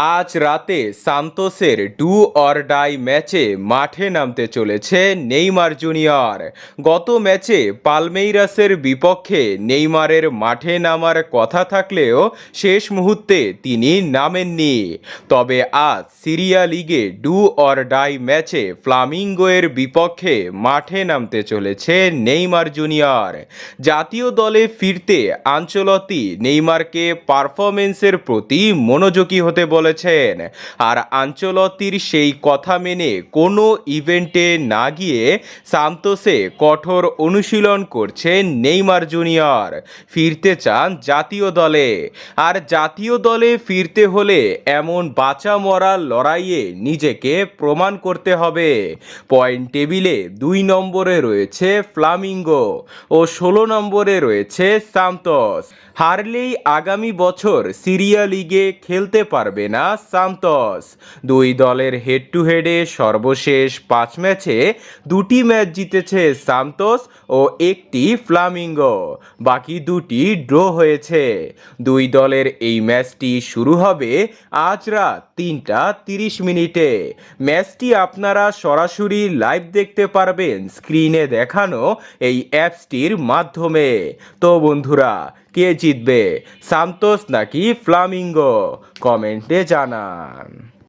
আজ রাতে সান্তোসের do or die ম্যাচে মাঠে নামতে চলেছে নেইমার জুনিয়র। গত ম্যাচে পালমেইরাসের বিপক্ষে নেইমারের মাঠে নামার কথা থাকলেও শেষ মুহূর্তে তিনি নামেননি। তবে আজ সিরিয়া লিগে ডু অর ডাই ম্যাচে ফ্লামিঙ্গোয়ের বিপক্ষে মাঠে নামতে চলেছে নেইমার জুনিয়র। জাতীয় দলে ফিরতে আঞ্চলতি নেইমারকে পারফরমেন্সের প্রতি মনোযোগী হতে বলেছেন আর আঞ্চলতির সেই কথা মেনে কোনো ইভেন্টে না গিয়ে সান্তোসে কঠোর অনুশীলন করছেন নেইমার জুনিয়র। ফিরতে চান জাতীয় দলে। আর জাতীয় দলে ফিরতে হলে এমন বাঁচা মরার লড়াইয়ে নিজেকে প্রমাণ করতে হবে। পয়েন্ট টেবিলে দুই নম্বরে রয়েছে ফ্লামিঙ্গো ও ষোলো নম্বরে রয়েছে সান্তোস। হারলেই আগামী বছর সিরিয়া লিগে খেলতে পারবে না, সান্তোস। দুই দলের হেড টু হেডে সর্বশেষ পাঁচ ম্যাচে দুটি ম্যাচ জিতেছে সান্তোস ও একটি ফ্লামিঙ্গো। বাকি দুটি ড্র হয়েছে। দুই দলের এই ম্যাচটি শুরু হবে আজ রাত তিনটা তিরিশ মিনিটে। ম্যাচটি আপনারা সরাসরি লাইভ দেখতে পারবেন, স্ক্রিনে দেখানো এই অ্যাপসটির মাধ্যমে। তো বন্ধুরা কে জিতবে? সান্তোস নাকি ফ্লামিঙ্গো? কমেন্টে জানান।